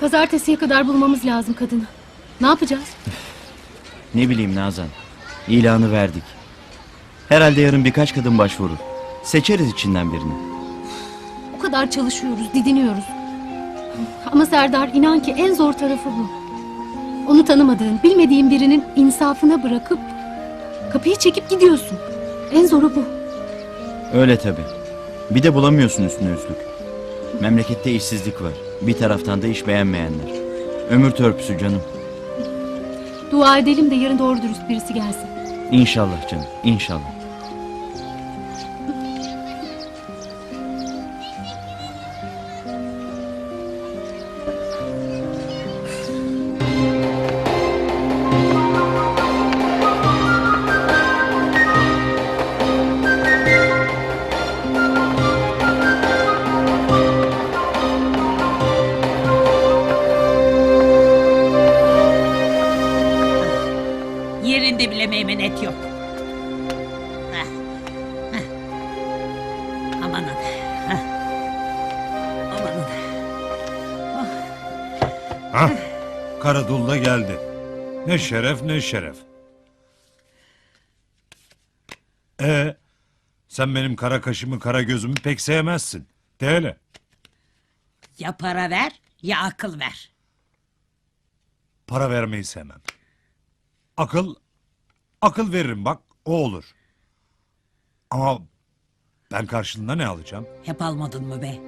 Pazartesiye kadar bulmamız lazım kadını. Ne yapacağız? Ne bileyim Nazan. İlanı verdik. Herhalde yarın birkaç kadın başvurur. Seçeriz içinden birini. O kadar çalışıyoruz, didiniyoruz. Ama Serdar inan ki en zor tarafı bu. Onu tanımadığın, bilmediğin birinin insafına bırakıp kapıyı çekip gidiyorsun. En zoru bu. Öyle tabi. Bir de bulamıyorsun üstüne üstlük. Memlekette işsizlik var. Bir taraftan da iş beğenmeyenler. Ömür törpüsü canım. Dua edelim de yarın doğru dürüst birisi gelsin. İnşallah canım. İnşallah. Ne şeref ne şeref. Ee, sen benim kara kaşımı kara gözümü pek sevmezsin. De hele. Ya para ver ya akıl ver. Para vermeyi sevmem. Akıl, akıl veririm bak o olur. Ama ben karşılığında ne alacağım? Hep almadın mı be?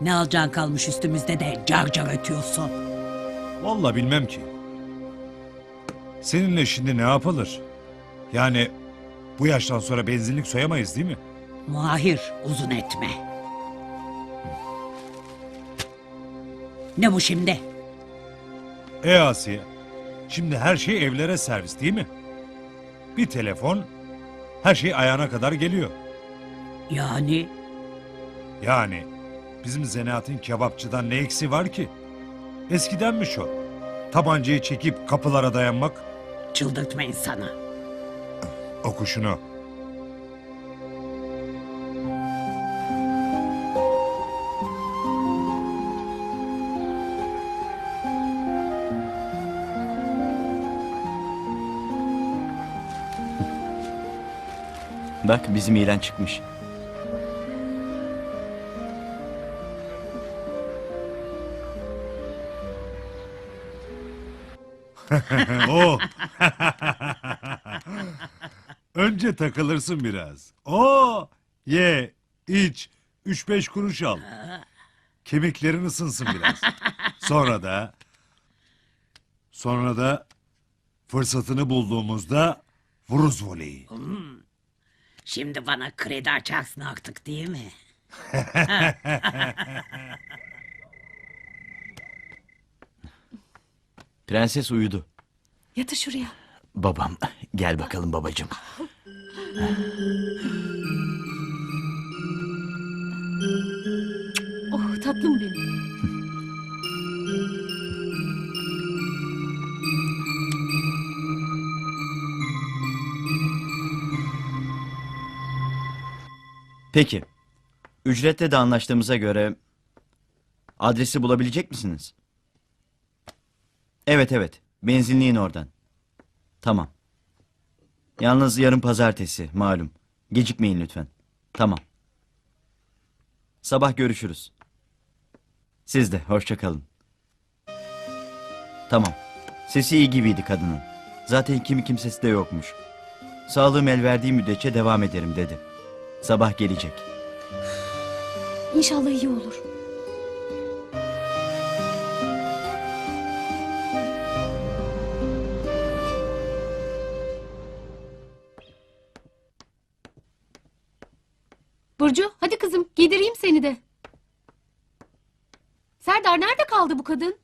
Ne alacağın kalmış üstümüzde de car car ötüyorsun. Vallahi bilmem ki. Seninle şimdi ne yapılır? Yani bu yaştan sonra benzinlik soyamayız değil mi? Mahir uzun etme. Ne bu şimdi? E Asiye, şimdi her şey evlere servis değil mi? Bir telefon, her şey ayağına kadar geliyor. Yani Yani bizim zanaatın kebapçıdan ne eksi var ki? Eskidenmiş o. Tabancayı çekip kapılara dayanmak, çıldırtma insanı. o kuşunu. Bak bizim ilan çıkmış. o. Önce takılırsın biraz. O. Ye, iç, üç beş kuruş al. Kemiklerin ısınsın biraz. Sonra da... Sonra da fırsatını bulduğumuzda vuruz voleyi. Şimdi bana kredi açarsın artık değil mi? Prenses uyudu. Yatı şuraya. Babam. Gel bakalım babacığım. Oh tatlım benim. Peki. Ücrette de anlaştığımıza göre adresi bulabilecek misiniz? Evet evet. Benzinliğin oradan. Tamam. Yalnız yarın pazartesi malum. Gecikmeyin lütfen. Tamam. Sabah görüşürüz. Siz de hoşça kalın. Tamam. Sesi iyi gibiydi kadının. Zaten kimi kimsesi de yokmuş. Sağlığım el verdiği müddetçe devam ederim dedi. Sabah gelecek. İnşallah iyi olur. Burcu hadi kızım giydireyim seni de. Serdar nerede kaldı bu kadın?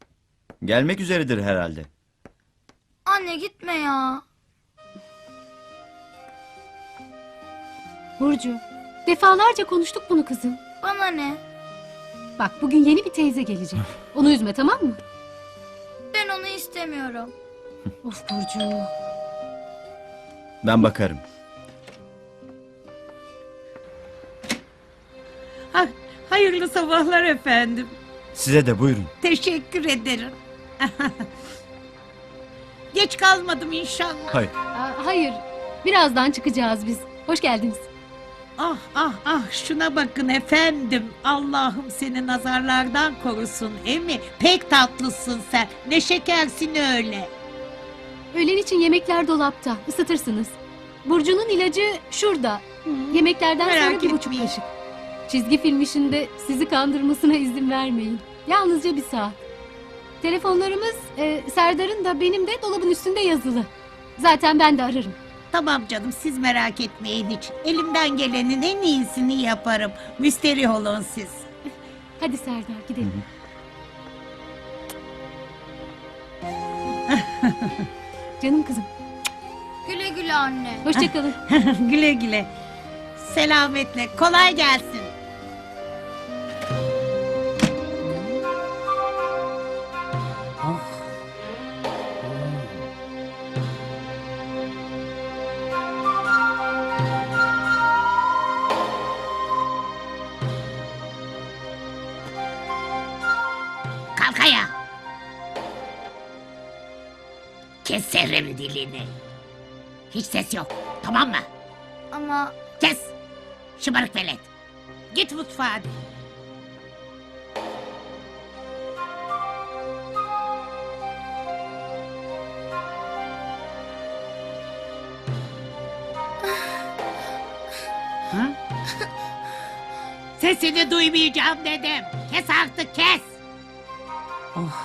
Gelmek üzeredir herhalde. Anne gitme ya. Burcu defalarca konuştuk bunu kızım. Bana ne? Bak bugün yeni bir teyze gelecek. Onu üzme tamam mı? Ben onu istemiyorum. Of Burcu. Ben bakarım. Hayırlı sabahlar efendim. Size de buyurun. Teşekkür ederim. Geç kalmadım inşallah. Hayır. Aa, hayır. Birazdan çıkacağız biz. Hoş geldiniz. Ah ah ah şuna bakın efendim. Allah'ım seni nazarlardan korusun emi. Pek tatlısın sen. Ne şekersin öyle. Öğlen için yemekler dolapta. Isıtırsınız. Burcu'nun ilacı şurada. Yemeklerden Merak sonra bir buçuk etmeyin. kaşık. Çizgi film işinde sizi kandırmasına izin vermeyin. Yalnızca bir saat. Telefonlarımız e, Serdar'ın da benim de dolabın üstünde yazılı. Zaten ben de ararım. Tamam canım siz merak etmeyin hiç. Elimden gelenin en iyisini yaparım. Müsterih olun siz. Hadi Serdar gidelim. Canım kızım. Güle güle anne. Hoşçakalın. güle güle. Selametle. Kolay gelsin. Kalk ayağa. Keserim dilini. Hiç ses yok. Tamam mı? Ama Kes! Şımarık velet. Git mutfağa. Ha? Sesini duymayacağım dedim. Kes artık kes. Oh.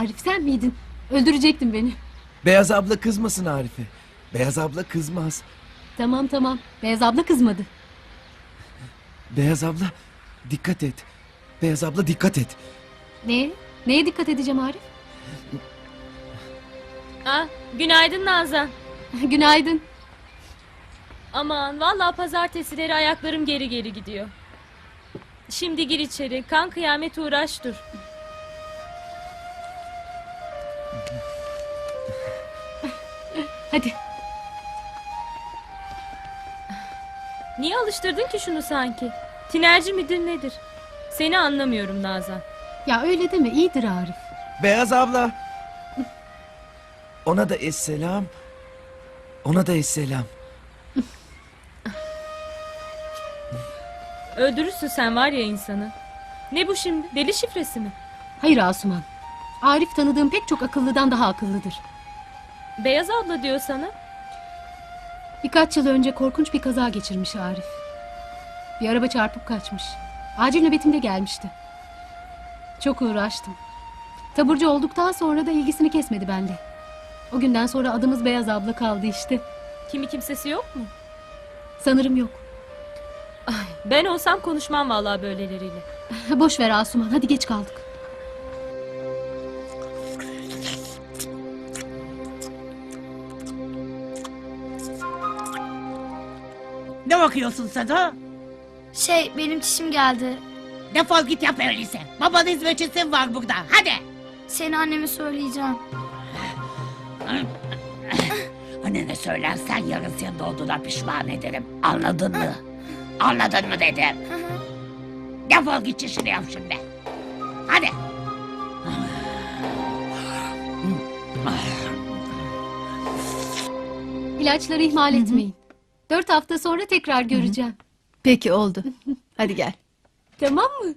Arif sen miydin? Öldürecektin beni. Beyaz abla kızmasın Arife. Beyaz abla kızmaz. Tamam tamam. Beyaz abla kızmadı. Beyaz abla dikkat et. Beyaz abla dikkat et. Ne? Neye dikkat edeceğim Arif? Ah, günaydın Nazan. Günaydın. Aman vallahi pazartesileri ayaklarım geri geri gidiyor. Şimdi gir içeri. Kan kıyamet uğraş dur. Hadi. Niye alıştırdın ki şunu sanki? Tinerci midir nedir? Seni anlamıyorum Nazan. Ya öyle deme iyidir Arif. Beyaz abla. Ona da esselam. Ona da esselam. Öldürürsün sen var ya insanı. Ne bu şimdi? Deli şifresi mi? Hayır Asuman. Arif tanıdığım pek çok akıllıdan daha akıllıdır. Beyaz abla diyor sana. Birkaç yıl önce korkunç bir kaza geçirmiş Arif. Bir araba çarpıp kaçmış. Acil nöbetimde gelmişti. Çok uğraştım. Taburcu olduktan sonra da ilgisini kesmedi bende. O günden sonra adımız Beyaz abla kaldı işte. Kimi kimsesi yok mu? Sanırım yok. Ben olsam konuşmam vallahi böyleleriyle. Boş ver Asuman hadi geç kaldık. Ne bakıyorsun sen ha? şey benim çişim geldi. Defol git yap öyleyse. Babanın hizmetçisi var burada. Hadi. Seni anneme söyleyeceğim. Annene söylersen yarın senin doğduğuna pişman ederim. Anladın mı? Anladın mı dedim. Defol git işini yap şimdi. Hadi. İlaçları ihmal etmeyin. Dört hafta sonra tekrar göreceğim. Peki oldu. Hadi gel. Tamam mı?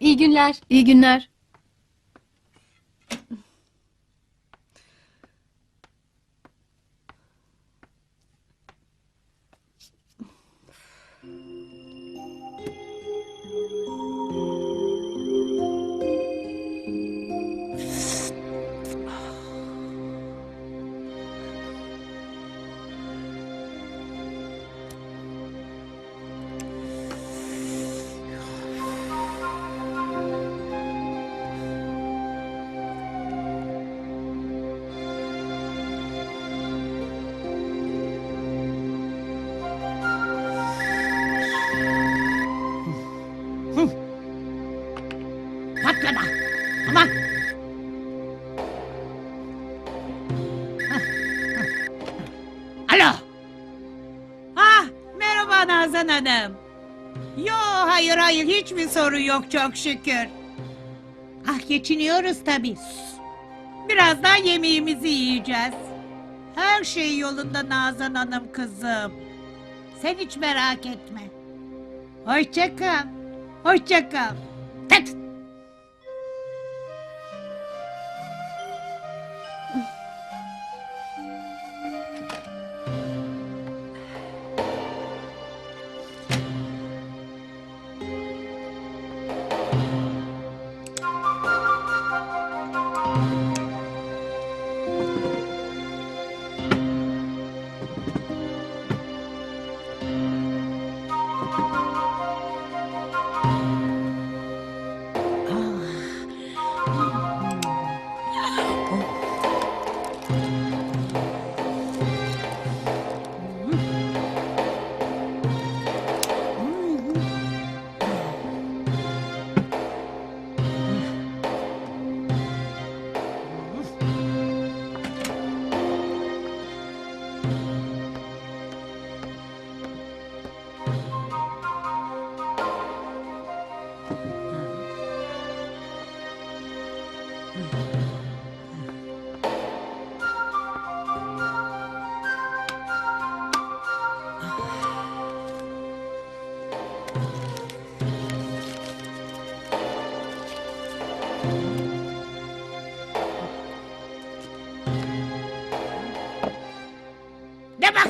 İyi günler. İyi günler. Hanım. Yo, hayır hayır hiçbir sorun yok çok şükür. Ah, geçiniyoruz tabii. Birazdan yemeğimizi yiyeceğiz. Her şey yolunda Nazan Hanım kızım. Sen hiç merak etme. Hoşça kal. Hoşça kal. Tıt.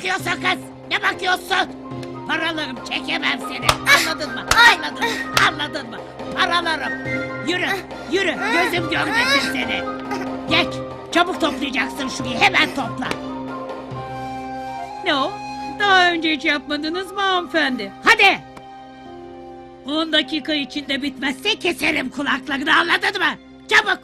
Bakıyorsun kız? Ne bakıyorsun? Paralarım çekemem seni. Anladın mı? Anladın mı? Anladın mı? Paralarım. Yürü, yürü. Gözüm görmesin seni. Geç. Çabuk toplayacaksın şurayı. Hemen topla. Ne o? Daha önce hiç yapmadınız mı hanımefendi? Hadi. 10 dakika içinde bitmezse Bitmezse keserim kulaklarını anladın mı? Çabuk.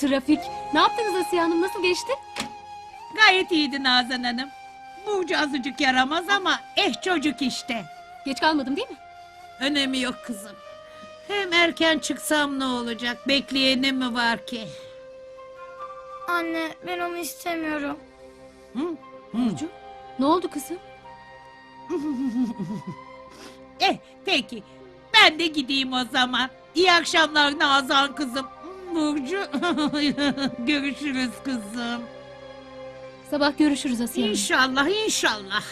Trafik. Ne yaptınız Asiye Hanım? Nasıl geçti? Gayet iyiydi Nazan Hanım. Burcu azıcık yaramaz ama eh çocuk işte. Geç kalmadım değil mi? Önemi yok kızım. Hem erken çıksam ne olacak? Bekleyenim mi var ki? Anne ben onu istemiyorum. Burcu. Ne oldu kızım? Eh peki. Ben de gideyim o zaman. İyi akşamlar Nazan kızım. Burcu. Görüşürüz kızım. Sabah görüşürüz Asiye Hanım. İnşallah inşallah.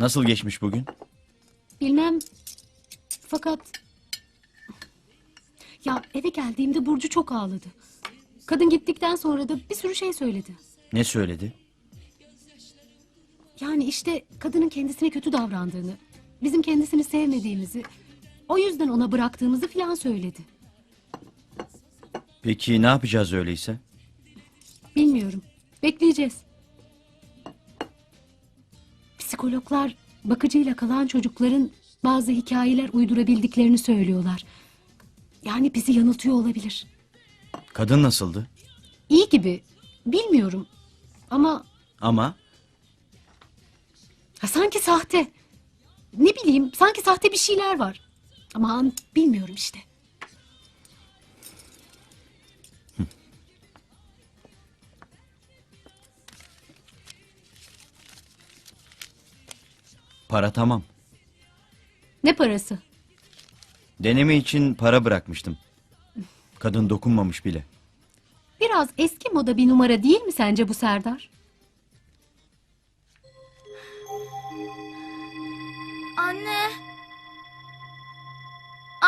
Nasıl geçmiş bugün? Bilmem. Fakat... Ya eve geldiğimde Burcu çok ağladı. Kadın gittikten sonra da bir sürü şey söyledi. Ne söyledi? Yani işte kadının kendisine kötü davrandığını, bizim kendisini sevmediğimizi, o yüzden ona bıraktığımızı filan söyledi. Peki ne yapacağız öyleyse? Bilmiyorum. Bekleyeceğiz. Psikologlar bakıcıyla kalan çocukların bazı hikayeler uydurabildiklerini söylüyorlar. Yani bizi yanıltıyor olabilir. Kadın nasıldı? İyi gibi. Bilmiyorum. Ama Ama ha, sanki sahte. Ne bileyim sanki sahte bir şeyler var. Aman bilmiyorum işte. para tamam. Ne parası? Deneme için para bırakmıştım. Kadın dokunmamış bile. Biraz eski moda bir numara değil mi sence bu Serdar?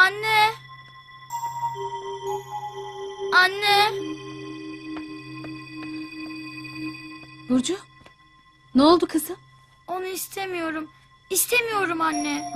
Anne. Anne. Burcu? Ne oldu kızım? Onu istemiyorum. İstemiyorum anne.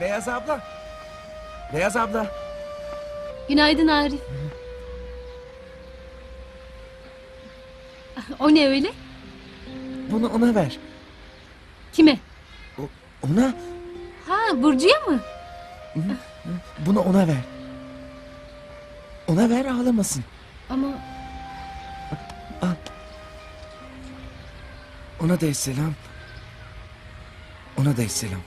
Beyaz abla. Beyaz abla. Günaydın Arif. O ne öyle? Bunu ona ver. Kime? O- ona. Ha Burcu'ya mı? Bunu ona ver. Ona ver ağlamasın. Ama Ona da selam. Ona da selam.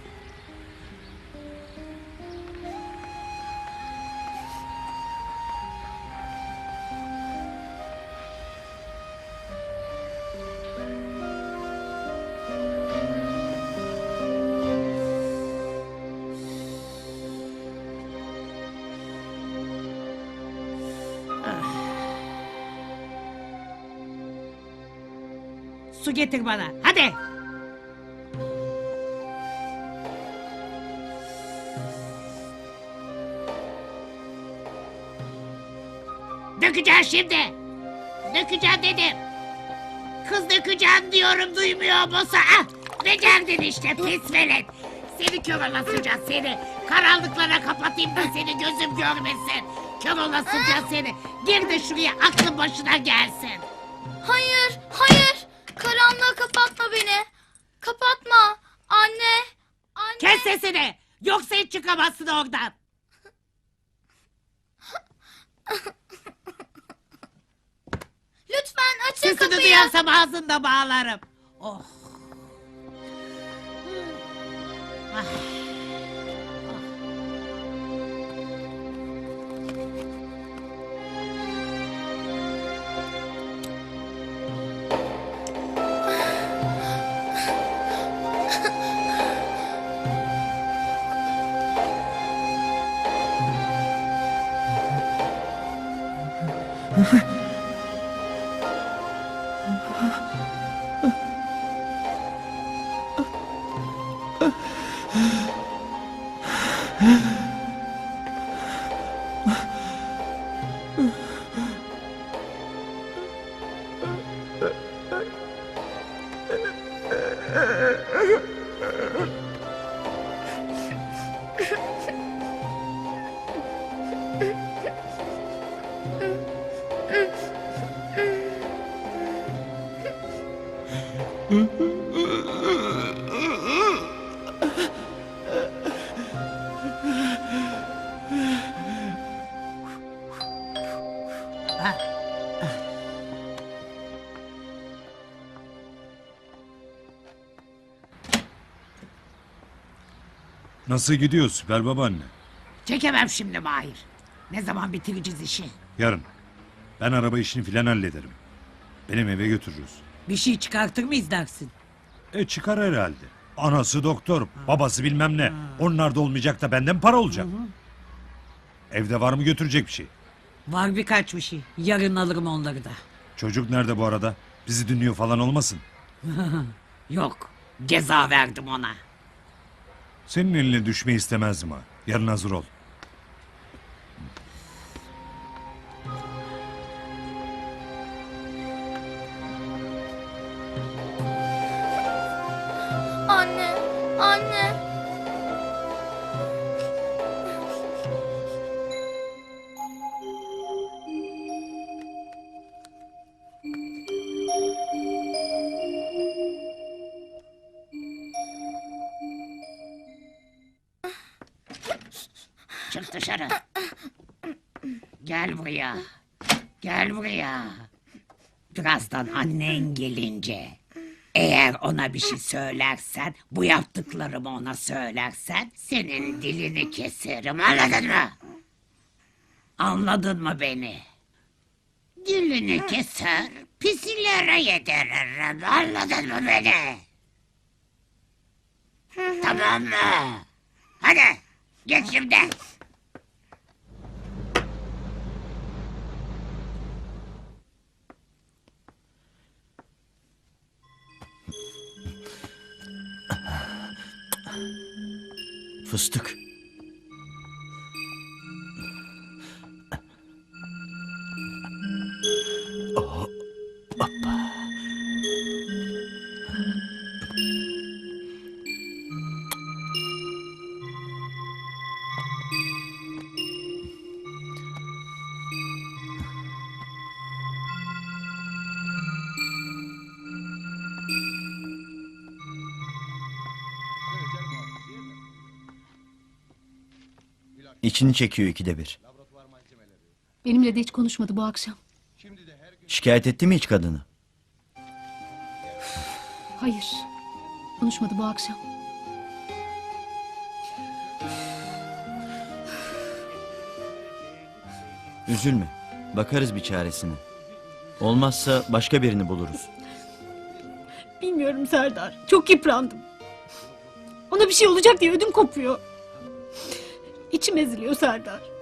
Su getir bana. Hadi. Dökeceğim şimdi. Dökeceğim dedim. Kız dökeceğim diyorum duymuyor musun? Ah, becerdin işte pis velet. Seni kör olasıca seni. Karanlıklara kapatayım da seni gözüm görmesin. Kör olasıca seni. Gir de şuraya aklın başına gelsin. Hayır, hayır. Karanlığa kapatma beni. Kapatma. Anne. Anne. Kes sesini. Yoksa hiç çıkamazsın oradan. Lütfen açın Sesini kapıyı. duyarsam ağzında bağlarım. Oh. Ah. Nasıl gidiyor süper babaanne? Çekemem şimdi Mahir. Ne zaman bitireceğiz işi? Yarın. Ben araba işini filan hallederim. Benim eve götürürüz. Bir şey çıkartır mıyız dersin? E çıkar herhalde. Anası doktor, babası bilmem ne. Onlar da olmayacak da benden para olacak. Evde var mı götürecek bir şey? Var birkaç bir şey. Yarın alırım onları da. Çocuk nerede bu arada? Bizi dinliyor falan olmasın. Yok. Ceza verdim ona. Senin eline düşmeyi istemezdim ha. Yarın hazır ol. Gelince eğer ona bir şey söylersen, bu yaptıklarımı ona söylersen senin dilini keserim anladın mı? Anladın mı beni? Dilini keser, pisilere yediririm anladın mı beni? tamam mı? Hadi geç şimdi. Fıstık. İçini çekiyor ikide bir. Benimle de hiç konuşmadı bu akşam. Şikayet etti mi hiç kadını? Hayır. Konuşmadı bu akşam. Üzülme. Bakarız bir çaresine. Olmazsa başka birini buluruz. Bilmiyorum Serdar. Çok yıprandım. Ona bir şey olacak diye ödüm kopuyor. İçim eziliyor Serdar.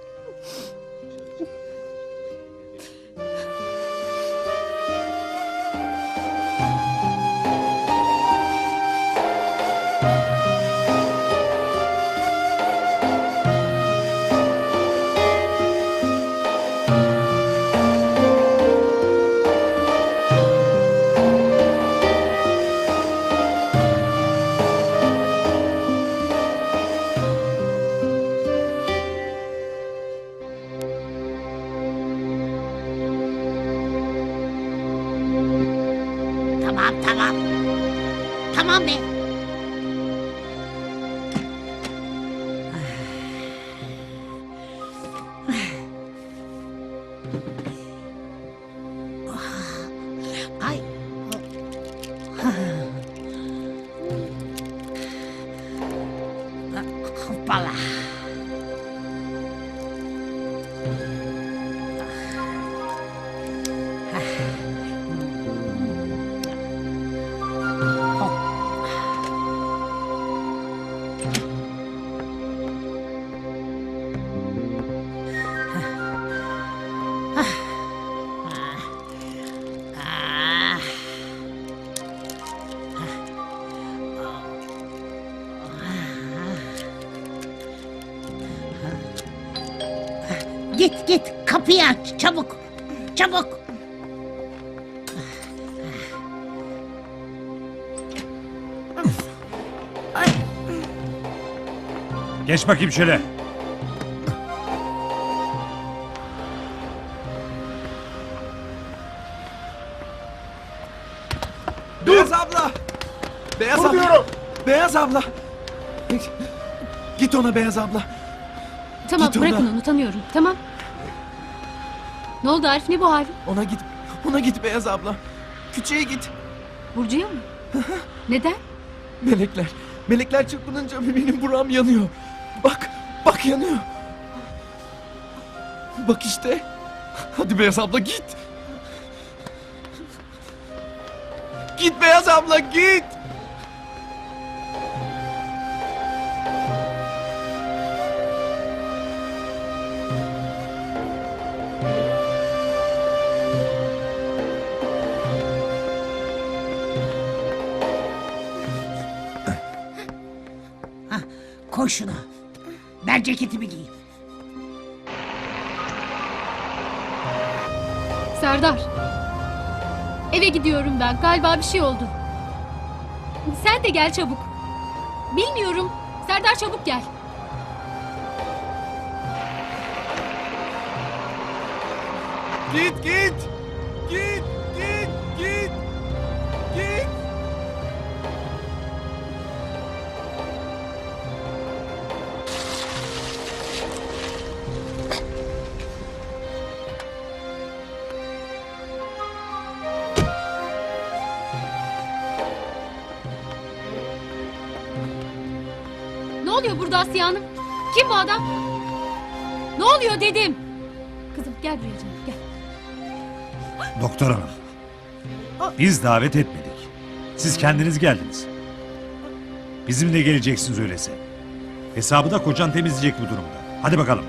Kapıyı aç çabuk. Çabuk. Geç bakayım şöyle. Beyaz abla! Beyaz abla! Beyaz abla! Git ona Beyaz abla. Tamam Git ona. bırakın onu tanıyorum. Tamam. Ne oldu Arif ne bu hali? Ona git. Ona git Beyaz abla. Küçüğe git. Burcu'ya mı? Neden? Melekler. Melekler çırpınınca benim buram yanıyor. Bak. Bak yanıyor. Bak işte. Hadi Beyaz abla git. Git Beyaz abla git. Koy şunu. Ben ceketimi giyeyim. Serdar. Eve gidiyorum ben. Galiba bir şey oldu. Sen de gel çabuk. Bilmiyorum. Serdar çabuk gel. Git git. Git git Asiye Hanım? Kim bu adam? Ne oluyor dedim. Kızım gel buraya canım gel. Doktor hanım. Biz davet etmedik. Siz kendiniz geldiniz. Bizimle geleceksiniz öyleyse. Hesabı da kocan temizleyecek bu durumda. Hadi bakalım.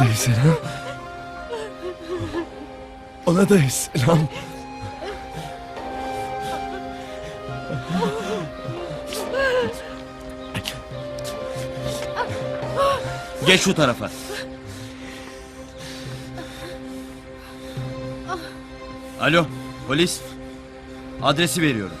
Da selam. Ona da selam. Geç şu tarafa. Alo, polis. Adresi veriyorum.